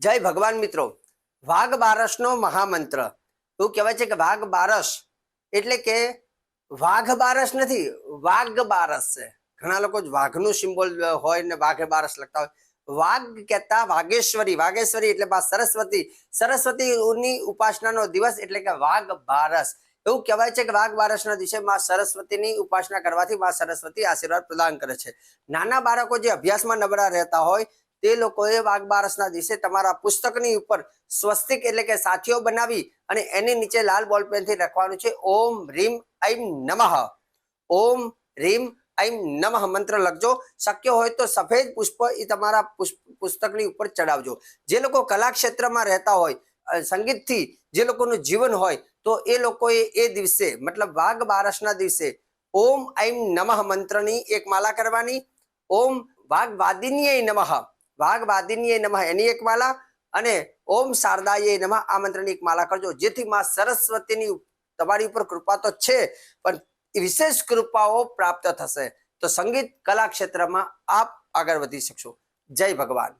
જય ભગવાન મિત્રો. વાઘ બારસનો મહામંત્ર. એવું કહેવાય છે કે વાઘ બારસ એટલે કે વાઘ બારસ નથી, વાઘ બારસ છે. ઘણા લોકો વાઘનું સિમ્બોલ હોય ને વાઘે બારસ લખતા હોય. વાઘ કહેતા વાઘેશ્વરી વાઘેશ્વરી એટલે બા સરસ્વતી. સરસ્વતીની ઉપાસનાનો દિવસ એટલે કે વાઘ બારસ. એવું કહેવાય છે કે વાઘ બારસના દિવસે માં સરસ્વતીની ઉપાસના કરવાથી માં સરસ્વતી આશીર્વાદ પ્રદાન કરે છે. નાના બાળકો જે અભ્યાસમાં નબળા રહેતા હોય તે લોકોએ વાઘ બારસના દિવસે તમારા પુસ્તકની ઉપર સ્વસ્તિક એટલે કે સાથીઓ બનાવી અને એની નીચે લાલ બોલપેનથી લખવાનું છે, ઓમ રીમ ઐમ નમઃ. ઓમ રીમ ઐમ નમઃ મંત્ર લખજો. શક્ય હોય તો સફેદ પુષ્પ એ તમારા પુસ્તકની ઉપર ચડાવજો. જે લોકો કલા ક્ષેત્રમાં રહેતા હોય સંગીતથી જે લોકોનું જીવન હોય, તો એ લોકોએ એ દિવસે, મતલબ વાઘ બારસના દિવસે ઓમ ઐમ નમઃ મંત્રની એક માલા કરવાની. ઓમ વાઘ વાદિનીય નમઃ. વાઘ વાદિનીય નમઃ. એની એક માલા અને ઓમ શારદાએ નમઃ. આ મંત્રની એક માલા કરજો. જેથી માં સરસ્વતીની તમારી ઉપર કૃપા તો છે, પણ વિશેષ કૃપાઓ પ્રાપ્ત થશે. તો સંગીત કલા ક્ષેત્રમાં આપ આગળ વધી શકશો. જય ભગવાન.